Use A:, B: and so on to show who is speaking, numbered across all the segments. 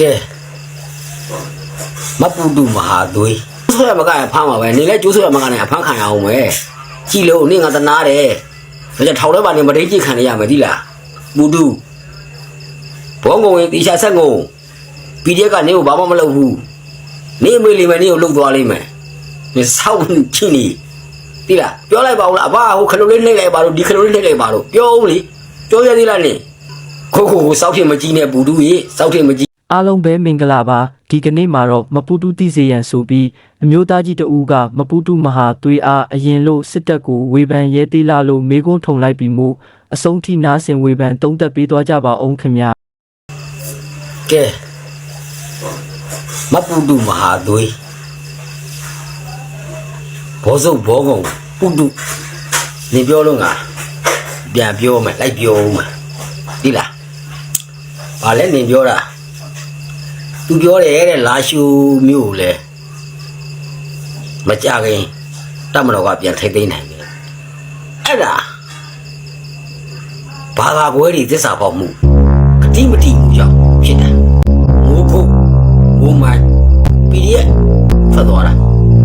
A: ကဲမပူတူမဟာသွေးဆိုရမကဖမ်းပါပဲနေလဲကျိုးဆိုရမကနဲ့အဖမ်းခံရအောင်ပဲကြည်လို့နေငါတနာတယ်ဒါကြောင့်ထောင်ထဲမှာနေမတိတ်ကြည့်ခံရမယ်ဒီလားပူတူဘောငုံရင်တီရှာဆက်ငုံပီဒီအက်ကနေကိုဘာမှမလုပ်ဘူးနေအမေလီမယ်နေကိုလှုပ်သွားလိမ့်မယ်နေဆောက်ချင်းနေဒီလားပြောလိုက်ပါဦးလားအဘဟိုခလုတ်လေးနှိမ့်လိုက်ပါတော့ဒီခလုတ်လေးနှိမ့်လိုက်ပါတော့ပြောဦးလေပြောရသေးလားနေခိုးခိုးကိုစောက်ထင်မကြီးနဲ့ပူတူရေစောက်ထင်မကြီး
B: အားလုံးပဲမင်္ဂလာပါဒီကနေ့မှာတော့မပူတူတိစေရန်ဆိုပြီးအမျိုးသားကြီးတဦးကမပူတူမဟာသွေးအားအရင်လို့စစ်တပ်ကိုဝေဖန်ရဲသေးလာလို့မေကွန်းထုံလိုက်ပြီးမို့အဆုံးထိနာဆင်ဝေဖန်တုံးသက်ပေးသွားကြပါအောင်ခင်ဗျာ
A: ကဲမပူတူမဟာသွေးဘောစုပ်ဘောကုံပူတူနေပြောလို့ငါပြန်ပြောမယ်လိုက်ပြောဦးမယ်ဒီလားဘာလဲနေပြောတာ သူပြောတယ်တဲ့လာရှူမျိုးကိုလဲမကြခင်တမတော်ကပြန်ထိတ်သိမ်းနိုင်တယ်အဲ့ဒါဘာသာပွဲတွေသစ္စာပေါက်မှုကတိမတိမှုကြောင့်ဖြစ်တယ်မိုးခုတ်မိုးမိုင်း PDF ထွက်သွားတာ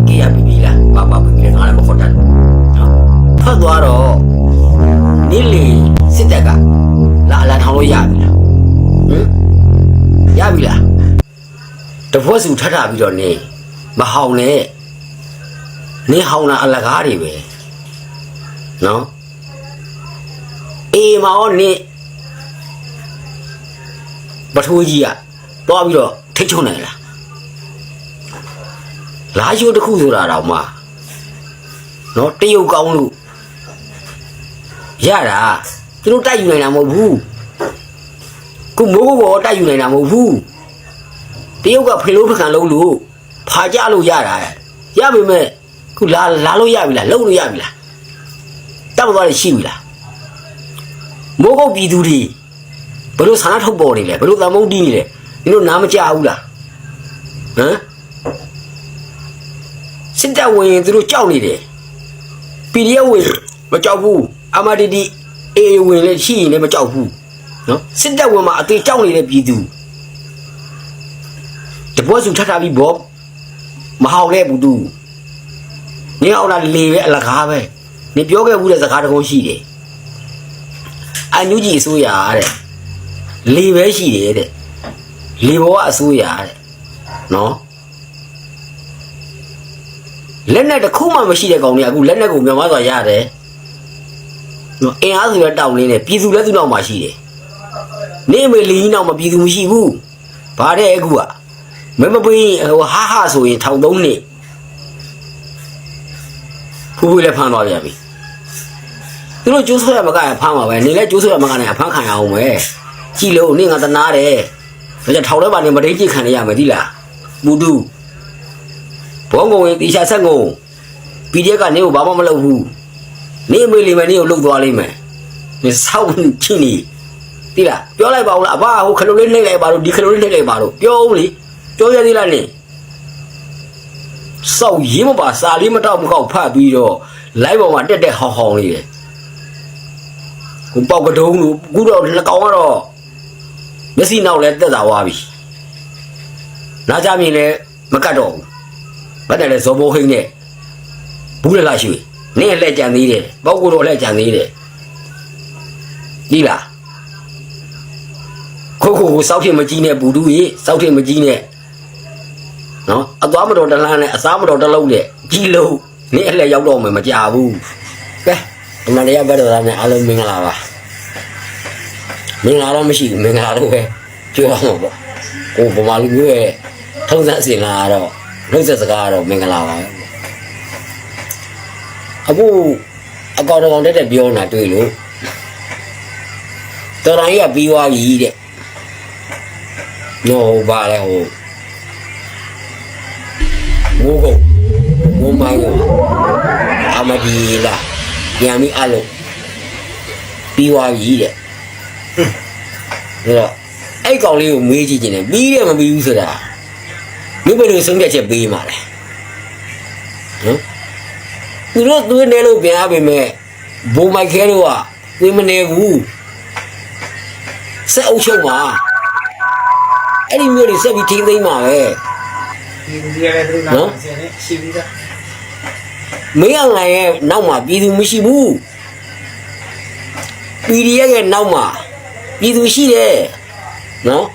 A: ကေရပီပီလားဘာဘာပီပီလားငါလည်းမခေါ်တတ်ဘူးနော်ထွက်သွားတော့နေလေစစ်တပ်ကလာလာထောင်လို့ရပြီလားဟမ်ရပြီလား တပွဲစုထထပြီးတော့နေမဟောင်နဲ့နေဟောင်တာအလကားတွေပဲနော်အေးမအောင်နေပထိုးကြီးကတွားပြီးတော့ထိတ်ချုံနိုင်လားလာရှိုးတစ်ခုဆိုတာတော့မှနော်တရုတ်ကောင်းလို့ရတာသူတို့တိုက်ယူနိုင်တာမဟုတ်ဘူးခုမိုးကုတ်ဘောတိုက်ယူနိုင်တာမဟုတ်ဘူး တရုတ်ကဖေလို့ဖခံလုံးလို့ဖာကြလို့ရတာရပါမယ်ခုလာလာလို့ရပြီလားလုံလို့ရပြီလားတပ်မသွားရရှိပြီလားမိုးကုတ်ပြည်သူတွေဘယ်လိုဆန္ဒထုတ်ပေါ်နေလဲဘယ်လိုသမုန်းတီးနေလဲနင်တို့နားမကြဘူးလားဟမ်စစ်တပ်ဝင်ရင်သူတို့ကြောက်နေတယ် PDF ဝင်မကြောက်ဘူး MRTD AA ဝင်လည်းရှိရင်လည်းမကြောက်ဘူးနော်စစ်တပ်ဝင်မှာအသေးကြောက်နေတဲ့ပြည်သူ တပွဲစုထထပြီးဘောမဟောက်လဲဘူးသူနင်အောင်လာလေပဲအလကားပဲနင်ပြောခဲ့ဘူးတဲ့စကားတကုံးရှိတယ်အန်ယူဂျီအစိုးရတဲ့လေပဲရှိတယ်တဲ့လေဘောကအစိုးရတဲ့နော်လက်နဲ့တစ်ခုမှမရှိတဲ့ကောင်တွေကအခုလက်နဲ့ကိုမြန်မာစွာရတယ်နော်အင်အားစုရတောင်းနေတယ်ပြည်သူလည်းသူ့နောက်မှာရှိတယ်နေမေလီကြီးနောက်မှာပြည်သူမရှိဘူးဘာတဲ့အခုက မမပေးရင်ဟိုဟာဟာဆိုရင်ထောင်သုံးနှစ်ဖူးဖူးလည်းဖမ်းသွားပြန်ပြီသူတို့ကျိုးဆွဲရမကဖမ်းမှာပဲနေလဲကျိုးဆွဲရမကနဲ့အဖမ်းခံရအောင်ပဲကြည်လို့နေငါတနာတယ်ဒါကြောင့်ထောင်ထဲမှာနေမတိတ်ကြည့်ခံရမယ်ဒီလားမူတူဘောငုံရင်တီရှာဆက်ငုံ PDF ကနေကိုဘာမှမလုပ်ဘူးနေအမေလီမယ်နေကိုလှုပ်သွားလိမ့်မယ်နေဆောက်ချင်းနေဒီလားပြောလိုက်ပါဦးလားအဘဟိုခလုတ်လေးနှိမ့်လိုက်ပါတော့ဒီခလုတ်လေးနှိမ့်လိုက်ပါတော့ပြောဦးလေ ပြောရသေးလားနေစောက်ရေးမပါစာလေးမတော့မကောက်ဖတ်ပြီးတော့ live ပေါ်မှာတက်တက်ဟောင်းဟောင်းလေးတယ်ကိုပေါက်ကတုံးလို့အခုတော့လက်ကောင်ကတော့မျက်စိနောက်လည်းတက်တာသွားပြီနားကြမြင်လည်းမကတ်တော့ဘူးဘာတယ်လဲဇော်ဘိုးဟိန်းနဲ့ဘူးလည်းလာရှိနေလည်းကြံသေးတယ်ပေါက်ကိုတော့လည်းကြံသေးတယ်ဒီလားခိုးခိုးကိုစောက်ထင်မကြီးနဲ့ဘူးတူရေစောက်ထင်မကြီးနဲ့ နော်အသွားမတော်တလန်းနဲ့အစားမတော်တလုံးနဲ့ကြီးလုံးနေအလှရောက်တော့မယ်မကြဘူးကဲအမှန်တရားဘက်တော်သားနဲ့အားလုံးမင်္ဂလာပါမင်္ဂလာတော့မရှိဘူးမင်္ဂလာတော့ပဲပြောရမှာပေါ့ကိုဗမာလူမျိုးရဲ့ထုံးစံအစဉ်လာတော့နှုတ်ဆက်စကားကတော့မင်္ဂလာပါပဲအခုအကောင်တော်တက်တက်ပြောနေတာတွေ့လို့တော်တော်ကြီးကပြီးသွားပြီတဲ့နော်ဘာလဲဟို မိုးကုတ်မိုးမိုင်းရောအမဒီလာပြန်ပြီးအလို့ပြီးသွားပြီတဲ့ဒါတော့အဲ့ကောင်လေးကိုမေးကြည့်ခြင်းနဲ့ပြီးတယ်မပြီးဘူးဆိုတာမင်းဘယ်လိုဆုံးဖြတ်ချက်ပေးမှာလဲနော်သူတို့သွေးနေလို့ပြန်ရပါမယ်ဘုံမိုက်ခဲတို့ကသွေးမနေဘူးစက်အုပ်ချုပ်မှာအဲ့ဒီမျိုးတွေဆက်ပြီးထိမ့်သိမ်းမှာပဲ
C: ဒီလူတွေလည်းသူတို့နောက်ဆင်းနေရှိပြီးသား
A: မင်းအောင်နိုင်ရဲ့နောက်မှာပြည်သူမရှိဘူးပြည်ဒီရဲ့နောက်မှာပြည်သူရှိတယ်နော်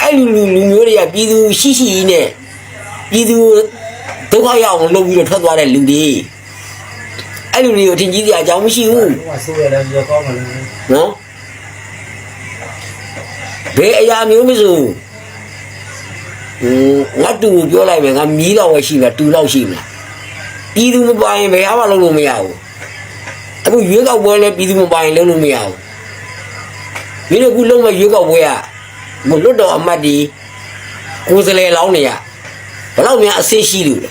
A: အဲ့လူလူလူမျိုးတွေကပြည်သူရှိရှိကြီးနဲ့ပြည်သူဒုက္ခရောက်အောင်လုပ်ပြီးတော့ထွက်သွားတဲ့လူတွေအဲ့လူတွေကိုထင်ကြီးစရာအကြောင်းမရှိဘူး
C: သူကဆိုးရတယ်ပြောကောင်းမလို့
A: နော်ဘယ်အရာမျိုးမဆိုဟို ငါတူပြောလိုက်မယ်ငါမြီးတော့ပဲရှိမှာတူတော့ရှိမှာပြည်သူမပိုင်ဘယ်ဟာမှလုပ်လို့မရဘူးအခုရွေးကောက်ပွဲလဲပြည်သူမပိုင်လုပ်လို့မရဘူးမင်းတို့ခုလုံးမရွေးကောက်ပွဲကမလွတ်တော်အမတ်ဒီကိုယ်စလဲလောင်းနေရဘယ်တော့မှအစစ်ရှိလို့လဲ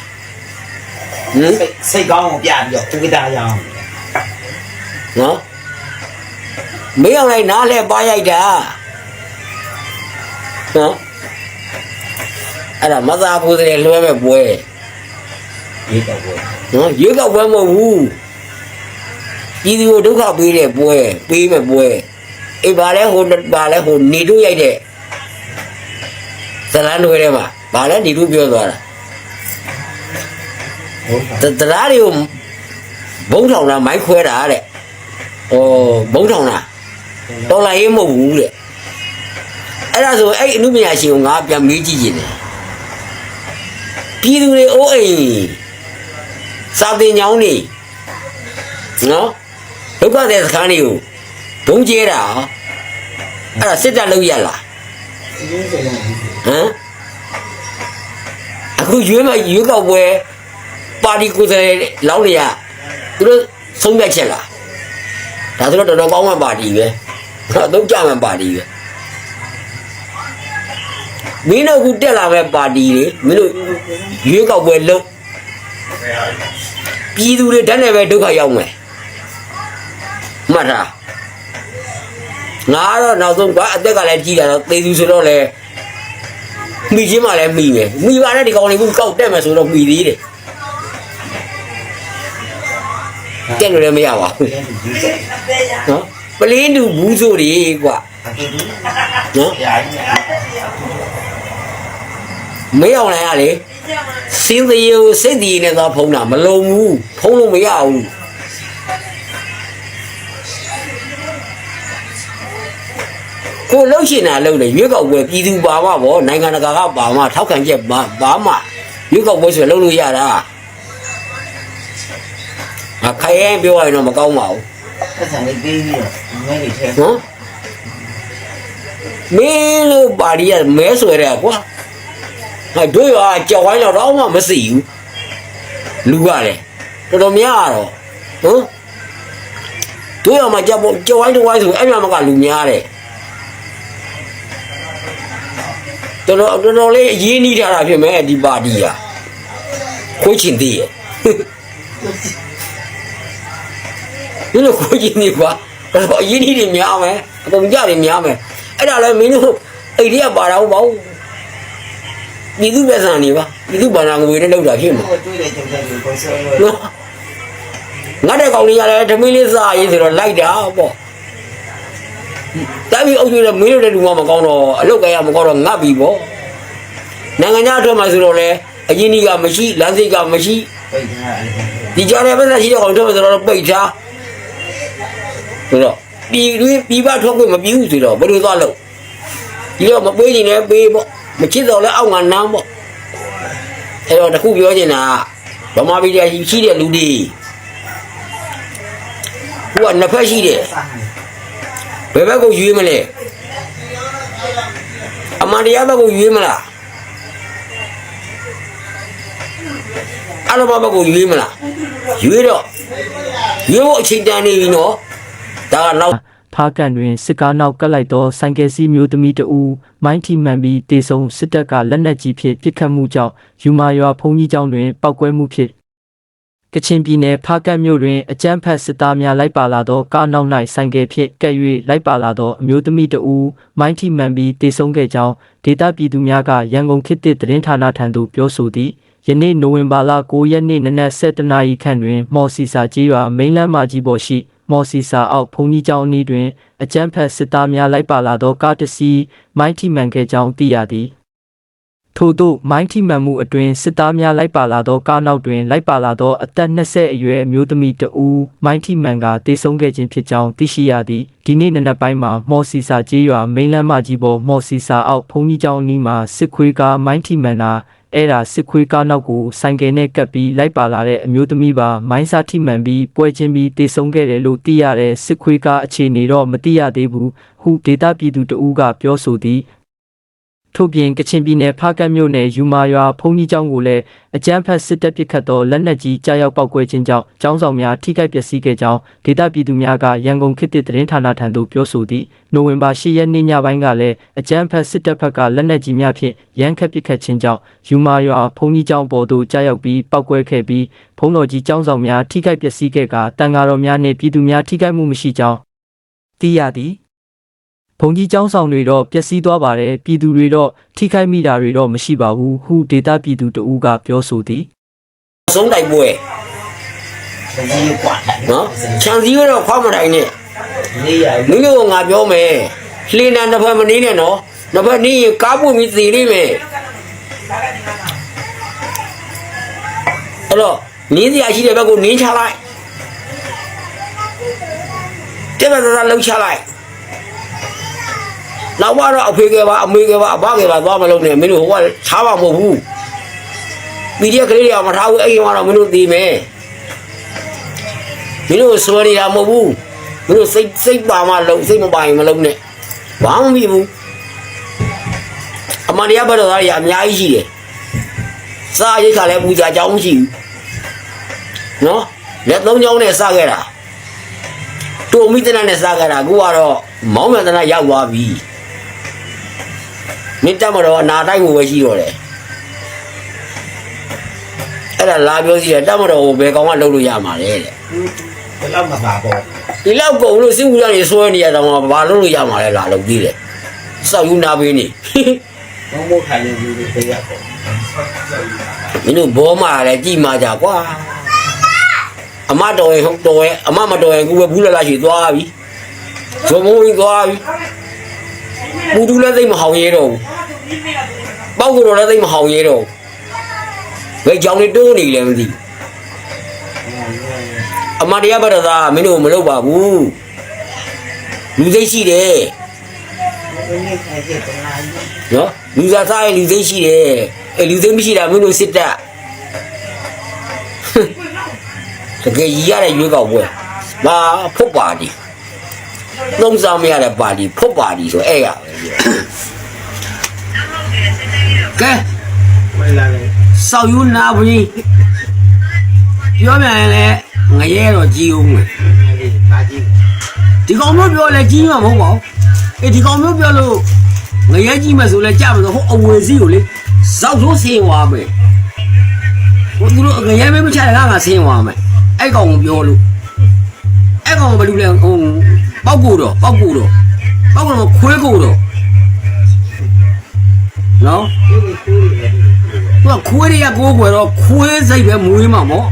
A: ဟမ်
C: စိတ်စိတ်ကောင်းကိုပြပြီးတော့သူကိတာရအောင်
A: နော်မင်းအောင်လိုက်နားလဲပါရိုက်တာနော် အဲ့ဒါမသာဖို့တဲ့လွှဲမဲ့ပွဲ
C: ရေးတော့ဘော
A: နော်ရွေးကောက်ပွဲမဟုတ်ဘူးပြည်သူကိုဒုက္ခပေးတဲ့ပွဲပေးမဲ့ပွဲအေးဗာလဲဟိုဗာလဲဟိုနေတို့ရိုက်တဲ့ဇလန်းတွေထဲမှာဗာလဲနေတို့ပြောသွားတာ
C: ဟုတ်ပါ
A: တတရားတွေကိုဘုံထောင်တာမိုက်ခွဲတာတဲ့ဟိုဘုံထောင်တာတော်လာရေးမဟုတ်ဘူးတဲ့အဲ့ဒါဆိုအဲ့အမှုပညာရှင်ကိုငါပြန်မေးကြည့်ခြင်းတယ် ပြည်သူတွေအိုးအိမ်စာတင်ညောင်းနေနော်ဒုက္ခတဲ့စခန်းတွေကိုဘုံကျဲတာအဲ့ဒါစစ်တပ်လုပ်ရလား
C: ဒီလိုဆိုရင်
A: ဟမ်အခုရွေးမရွေးကောက်ပွဲပါတီကိုယ်စားလှယ်လောင်းနေရသူတို့ဆုံးဖြတ်ချက်လားဒါဆိုတော့တော်တော်ကောင်းမှပါတီပဲအတော့ကြမှပါတီပဲ မင်းတို့အခုတက်လာမဲ့ပါတီတွေမင်းတို့ရွေးကောက်ပွဲလုပ်ပြည်သူတွေတန်းနေပဲဒုက္ခရောက်မယ်မှတ်ထားငါကတော့နောက်ဆုံးကွာအသက်ကလည်းကြီးတာတော့သေသူဆိုတော့လေမိချင်းမှလည်းမိမယ်မိပါနဲ့ဒီကောင်လေးကကောက်တက်မယ်ဆိုတော့မိသေးတယ်တက်လို့လည်းမရပါဘူး
C: ဒီလူကြီးစိတ်
A: နော်ပလင်းတူဘူးဆိုတွေကွာ
C: အခုဒီ
A: နော်
C: ရာကြီး
A: မရောက်နိုင်ရလေစင်းသေးကိုစိတ်တည်နေတော့ဖုံးတာမလုံဘူးဖုံးလို့မရဘူးကိုလှုပ်ရှင်တာလှုပ်တယ်ရွေးကောက်ပွဲပြည်သူပါမှာဗောနိုင်ငံတကာကပါမှာထောက်ခံချက်ပါပါမှာရွေးကောက်ပွဲဆိုလှုပ်လို့ရတာအခရဲပြောရရင်တော့မကောင်းပါဘူး
C: ပတ်စံလေးပေးပြီးတော့မဲတွေထဲ
A: နော်မင်းလို့ပါရီကမဲဆွဲတယ်ကွာငါ တို့ရကြောက်ဝိုင်းတော့တော့မှမသိဘူးလူကလည်းတော်တော်များတော့ဟမ်တို့ရမှာကြောက်ဖို့ကြောက်ဝိုင်းတော့ဝိုင်းဆိုအဲ့မြမကလူများတယ်တော်တော်တော်တော်လေးအရေးနီးထားတာဖြစ်မယ်ဒီပါတီကခိုးချင်သေးရဲ့ဒီလိုခိုးချင်နေကွာတော်တော်အရေးနီးတွေများမယ်အကုန်ကြတွေများမယ်အဲ့ဒါလည်းမင်းတို့အိတ်တွေကပါတော့ပေါ့ ပြည်သူ့ပြည်ဆန်နေပါပြည်သူ့ဘာသာငွေနဲ့လောက်တာဖြစ်မှာ
C: ဟိုတွေ့တဲ့ကြောင့်လည်းကိုဆိုး
A: နော်ငါတဲ့ကောင်လေးရတယ်ဓမင်းလေးစားရေးဆိုတော့လိုက်တာပေါ့တာပြီးအုပ်ချုပ်တဲ့မင်းတို့တဲ့လူမှမကောင်းတော့အလုတ်ကရမကောင်းတော့ငတ်ပြီပေါ့နိုင်ငံခြားထွက်မှဆိုတော့လေအရင်ကြီးကမရှိလမ်းစိတ်ကမရှိ
C: ပိတ်ထားတယ်
A: ဒီကြားထဲပတ်သက်ရှိတဲ့ကောင်ထွက်မှဆိုတော့ပိတ်ထားဆိုတော့ပြည်တွင်းပြည်ပထွက်ခွင့်မပြီးဘူးဆိုတော့ဘယ်လိုသွားလို့ဒီတော့မပေးနိုင်လည်းပေးပေါ့ မချစ်တော့လည်းအောက်ငါနမ်းပေါ့အဲ့တော့တခုပြောချင်တာကဗမာပြည်တရားရှိတဲ့လူတွေဟိုကနှစ်ဖက်ရှိတယ်
C: စားဟန်
A: ဘယ်ဘက်ကိုရွေးမလဲအမှန်တရားဘက်ကိုရွေးမလားအလဘဘက်ကိုရွေးမလားရွေးတော့ရွေးဖို့အချိန်တန်နေပြီနော်ဒါကနောက်
B: ဖားကန်တွင်စစ်ကားနောက်ကပ်လိုက်သောဆိုင်ကယ်စီးမျိုးသမီးတဦးမိုင်းထီမှန်ပြီးတေဆုံစစ်တပ်ကလက်နက်ကြီးဖြင့်ပစ်ခတ်မှုကြောင့်ယူမာရွာဖုန်ကြီးကျောင်းတွင်ပောက်ကွဲမှုဖြင့်ကချင်ပြည်နယ်ဖားကတ်မြို့တွင်အကြမ်းဖက်စစ်သားများလိုက်ပါလာသောကားနောက်၌ဆိုင်ကယ်ဖြင့်ကပ်၍လိုက်ပါလာသောအမျိုးသမီးတဦးမိုင်းထီမှန်ပြီးတေဆုံခဲ့ကြောင်းဒေသပြည်သူများကရန်ကုန်ခေတ်သစ်သတင်းဌာနထံသို့ပြောဆိုသည်ယနေ့နိုဝင်ဘာလ9ရက်နေ့နနက်7:00နာရီခန့်တွင်မော်စီစာကြီးရွာမိန်းလမ်းမကြီးပေါ်ရှိ မော်စီစာအောက်ဘုံကြီးကျောင်းအနီးတွင် အကြမ်းဖက်စစ်သားများလိုက်ပါလာသောကားတစ်စီးမိုင်းထိမှန်ခဲ့ကြောင်းသိရသည်ထို့သို့မိုင်းထိမှန်မှုအတွင်စစ်သားများလိုက်ပါလာသောကားနောက်တွင်လိုက်ပါလာသောအသက်20အရွယ်အမျိုးသမီးတဦးမိုင်းထိမှန်ကတေဆုံးခဲ့ခြင်းဖြစ်ကြောင်းသိရှိရသည်ဒီနေ့နံနက်ပိုင်းမှာမော်စီစာကျေးရွာမိန်းလမ်းမကြီးပေါ်မော်စီစာအောက်ဘုံကြီးကျောင်းအနီးမှာစစ်ခွေးကားမိုင်းထိမှန်တာ အဲ့ဒါစစ်ခွေးကားနောက်ကိုဆိုင်ကယ်နဲ့ကပ်ပြီးလိုက်ပါလာတဲ့အမျိုးသမီးပါမိုင်းစားထိမှန်ပြီးပွဲချင်းပြီးတေဆုံးခဲ့တယ်လို့သိရတဲ့စစ်ခွေးကားအခြေအနေတော့မသိရသေးဘူးဟုဒေတာပြည်သူတဦးကပြောဆိုသည် ထို့ပြင်ကချင်ပြည်နယ်ဖားကတ်မြို့နယ်ယူမာရွာဖုန်ကြီးကျောင်းကိုလည်းအကြမ်းဖက်စစ်တပ်ပစ်ခတ်သောလက်နက်ကြီးကြားရောက်ပောက်ကွဲခြင်းကြောင့်ကျောင်းဆောင်များထိခိုက်ပျက်စီးခဲ့ကြောင်းဒေတာပြည်သူများကရန်ကုန်ခေတ်သစ်သတင်းဌာနထံသို့ပြောဆိုသည်နိုဝင်ဘာ10ရက်နေ့ညပိုင်းကလည်းအကြမ်းဖက်စစ်တပ်ဘက်ကလက်နက်ကြီးများဖြင့်ရန်ခတ်ပစ်ခတ်ခြင်းကြောင့်ယူမာရွာဖုန်ကြီးကျောင်းပေါ်သို့ကြားရောက်ပြီးပောက်ကွဲခဲ့ပြီးဖုံးတော်ကြီးကျောင်းဆောင်များထိခိုက်ပျက်စီးခဲ့ကတန်ဃာတော်များနှင့်ပြည်သူများထိခိုက်မှုမရှိကြောင်းသိရသည် ဘုံကြီးကျောင်းဆောင်တွေတော့ပျက်စီးသွားပါတယ်ပြည်သူတွေတော့ထိခိုက်မိတာတွေတော့မရှိပါဘူးဟုဒေတာပြည်သူတဦးကပြောဆိုသည်
A: ဆုံးတိုက်ပွဲ
C: ဒီကြီးကွာ
A: နော်ခြံစည်းကတော့ခွားမတိုင်းနဲ့
C: လေးရ
A: မင်းတို့ကငါပြောမယ်လှင်တန်တစ်ဖက်မနေနဲ့နော်တစ်ဖက်နေရင်ကားပွင့်ပြီးသေလိမ့်မယ်အဲ့တော့နင်းစရာရှိတဲ့ဘက်ကိုနင်းချလိုက်တဲ့ဘက်သာလှုပ်ချလိုက် နောက်တော့အဖေကပါအမေကပါအဘကပါသွားမလို့နဲ့မင်းတို့ဟိုကချားပါမဟုတ်ဘူးပီဒီအက်ကလေးတွေကမထားဘူးအဲ့ဒီမှာတော့မင်းတို့သိမယ်မင်းတို့စွဲနေတာမဟုတ်ဘူးမင်းတို့စိတ်စိတ်ပါမှလုံးစိတ်မပါရင်မလုံးနဲ့ဘာမှမဖြစ်ဘူးအမှန်တရားဘက်တော်သားတွေအများကြီးရှိတယ်စားရိတ်ခါလည်းပူဇာအကြောင်းမရှိဘူးနော်လက်သုံးချောင်းနဲ့စားခဲ့တာတူမိတနနဲ့စားခဲ့တာအခုကတော့မောင်းမြတနရောက်သွားပြီ မင်းတက်မတော်အနာတိုက်ကိုပဲရှိတော့တယ်အဲ့ဒါလာပြောစီတယ်တက်မတော်ကိုဘယ်ကောင်ကလှုပ်လို့ရမှာလဲတဲ့
C: ဘယ်လောက်မှပါပေါ့
A: ဒီလောက်ကုန်လို့စစ်မှုရနေဆွဲနေရတော့မှဘာလို့လို့ရမှာလဲလာလို့ပြီးတယ်စောက်ယူနာပေးနေ
C: ဘုံဘုံထိုင်နေပြီတရားပေါ့
A: မင်းတို့ဘောမာလည်းကြည်မာကြကွာအမတော်ရင်ဟုတ်တော်ရင်အမမတော်ရင်ကူပဲဘူးလာလာရှိသွားပြီဇုံမုံကြီးသွားပြီ ပူတူလည်းသိမ့်မဟောင်ရဲတော့ဘူးပေါက်ကတော့လည်းသိမ့်မဟောင်ရဲတော့ဘူးဘယ်ကြောင်နေတိုးနေလဲမသိဘူးအမတရားဘက်တော်သားမင်းတို့မလုပ်ပါဘူးလူသိရှိတယ်
C: ဘယ်နဲ့ခိုင်တဲ့တလားကြီး
A: နော်လူစားစားရင်လူသိရှိတယ်အဲလူသိမရှိတာမင်းတို့စစ်တပ်တကယ်ကြီးရတဲ့ရွေးကောက်ပွဲဘာဖုတ်ပါဒီ သုံးစားမရတဲ့ပါတီဖုတ်ပါဒီဆိုအဲ့ရပဲကဲ
C: ဝယ်လာတယ်
A: စောက်ယူနာဘူးပြောမြန်ရင်လည်းငရဲတော့ကြီးအောင်မယ်
C: လေးပါကြီး
A: ဒီကောင်မျိုးပြောလဲကြီးမှာမဟုတ်ပါဘူးအေးဒီကောင်မျိုးပြောလို့ငရဲကြီးမယ်ဆိုလဲကြမှာဆိုဟိုအဝယ်စီကိုလေဇောက်ဆိုးဆင်းသွားမယ်ဟိုသူတို့ငရဲမဲမချတဲ့ကငါဆင်းသွားမယ်အဲ့ကောင်ကိုပြောလို့အဲ့ကောင်ကဘယ်လိုလဲဟို ပောက်ကိုတော့ပောက်ကိုတော့ပောက်ကတော့ခွဲကိုတော့နော်
C: ဒီလိုကိုယ်လေး
A: သူကခွေးတွေကကိုးကွယ်တော့ခွေးစိတ်ပဲမွေးမှာပေါ့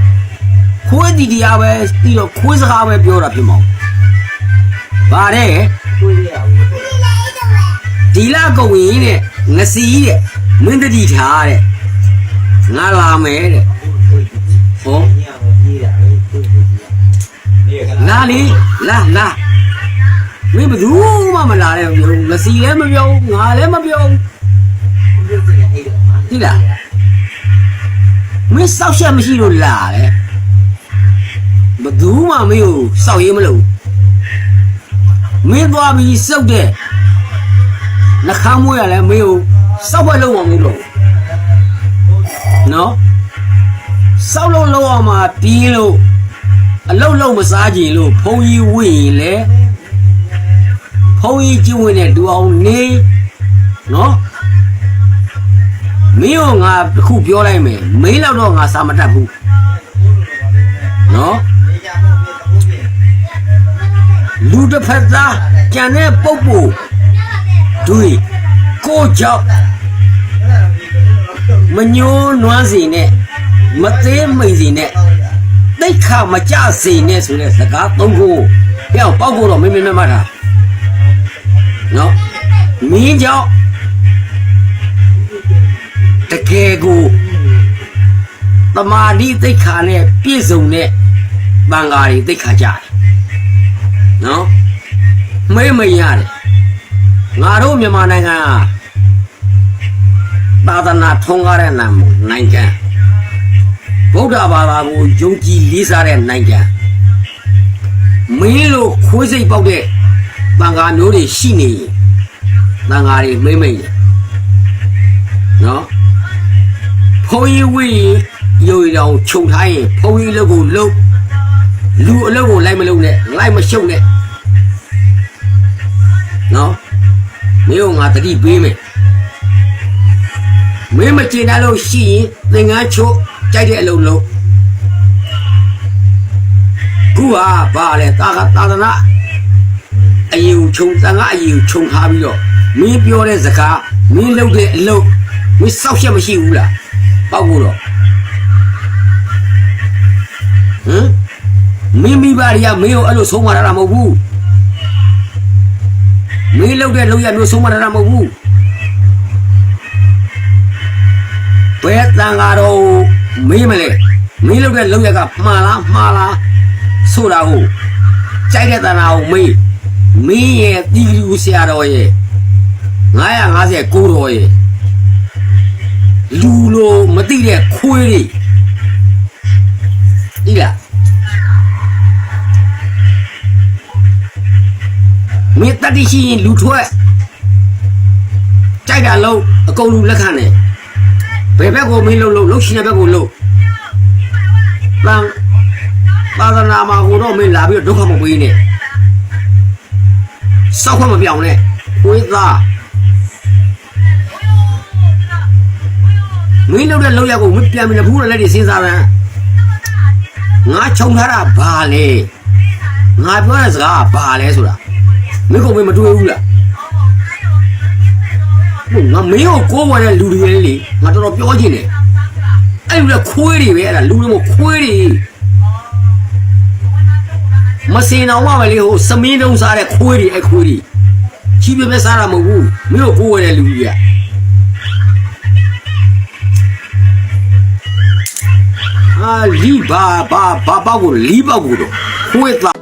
A: ခွေးတီတရားပဲပြီးတော့ခွေးစကားပဲပြောတာဖြစ်မှာဗါတဲ့
C: ကိုယ်လေးအောင်
A: ဒီလကုတ်ရင်တဲ့ငစီတဲ့မင်းတတိထားတဲ့ငါလာမယ်တဲ့ဟော
C: ညောင်ကြီးတာကိုယ်လေးနေခလား
A: လာလေလာလာ မင်းဘယ်သူမှမလာတဲ့ပြောငစီလည်းမပြောငါလည်းမပြော
C: ဒီစနေဟိတယ်မှာ
A: ဒီလားမင်းစောက်ချက်မရှိလို့လာတယ်ဘယ်သူမှမင်းကိုစောက်ရေးမလို့မင်းသွားပြီးစောက်တဲ့နှခမ်းမွေးရလဲမင်းကိုစောက်ဘက်လုံးမမလို့နော်စောက်လုံးလုံးအောင်မှာပြီးလို့အလုတ်လုံးမစားကြင်လို့ဖုံကြီးဝင့်ရင်လေ ဖုံကြီးကျင့်ဝင်တဲ့ဒူအောင်နေနော်မင်းတို့ငါတစ်ခုပြောလိုက်မယ်မင်းတော့တော့ငါစာမတတ်ဘူးနော်
C: နေကြမို့မြေတဘူးပြင်
A: လူတစ်ဖက်သားကြံတဲ့ပုပ်ပို့တွေကိုကြောင့်မညိုးနွားစီနဲ့မသေးမိန်စီနဲ့တိတ်ခါမကြစေနဲ့ဆိုတဲ့စကားသုံးခုဟဲ့အောင်ပေါက်ကိုတော့မင်းမင်းမမတ်တာ နော်မင်းကြောင့်တကယ်ကိုတမာတိသိက္ခာနဲ့ပြည့်စုံတဲ့ဘင်္ဂါရီသိက္ခာကြတယ်နော်မေးမရတယ်ငါတို့မြန်မာနိုင်ငံကသာသနာထုံးကားတဲ့နာမနိုင်ငံဗုဒ္ဓဘာသာကိုယုံကြည်လေးစားတဲ့နိုင်ငံမင်းလို့ခွေးစိတ်ပေါက်တဲ့ ဘင်္ဂါမျိုးတွေရှိနေရင်ဘင်္ဂါတွေမိမ့်မိတ်တယ်နော်ဖုံးကြီးဝိရိုးရောင်ခြုံထားရင်ဖုံးကြီးအလုပ်ကိုလုပ်လူအလုပ်ကိုလိုက်မလုပ်နဲ့လိုက်မရှုပ်နဲ့နော်မင်းတို့ငါတတိပေးမယ်မင်းမကျင်တတ်လို့ရှိရင်သင်္ကန်းချို့ကြိုက်တဲ့အလုပ်လုပ်ခုဟာဘာလဲတာကသာသနာ အယူခြုံသံဃာအယူခြုံထားပြီးတော့မင်းပြောတဲ့စကားမင်းလုပ်တဲ့အလုပ်မင်းစောက်ချက်မရှိဘူးလားပောက်ဖို့တော့ဟမ်မင်းမိဘတွေကမင်းကိုအဲ့လိုဆုံးမရတာမဟုတ်ဘူးမင်းလုပ်တဲ့လုပ်ရမျိုးဆုံးမရတာမဟုတ်ဘူးဘယ်တန်ဃာတော်မေးမလဲမင်းလုပ်တဲ့လုပ်ရကမှားလားမှားလားဆိုတာကိုကြိုက်တဲ့တန်ဃာကိုမေး မင်းရဲ့တီဂရီဆရာတော်ရဲ့950ကိုတော်ရဲ့လူလိုမသိတဲ့ခွေးတွေဒီလားမင်းတတိရှိရင်လူထွက်ကြိုက်တာလုံးအကုန်လူလက်ခံတယ်ဘယ်ဘက်ကိုမင်းလုံးလုံးလှုပ်ရှင်တဲ့ဘက်ကိုလှုပ်တန်သာသနာမှာဟိုတော့မင်းလာပြီးတော့ဒုက္ခမပေးနဲ့ စောက်ခွင့်မပြောင်းနဲ့ဝိသားမင်းလုပ်တဲ့လောက်ရကိုမင်းပြန်ပြီးလည်းဘူးနဲ့လက်တွေစဉ်းစားရန်ငါခြုံထားတာဘာလဲငါပြောတဲ့စကားကဘာလဲဆိုတာမင်းကမင်းမတွေ့ဘူးလားဟုတ်ငါမင်းကိုကိုးဝင်တဲ့လူတွေလေငါတော်တော်ပြောချင်တယ်အဲ့လူကခွေးတွေပဲအဲ့ဒါလူတွေမခွေးတွေ မစင်အောင်ပါပဲလေဟိုစမင်းတုံးစားတဲ့ခွေးတွေအဲ့ခွေးတွေချီးပြမဲ့စားတာမဟုတ်ဘူးမင်းတို့ကိုးဝင်တဲ့လူတွေကအာလီဘာဘာဘာဘာကိုလီဘာကိုတော့ခွေးသား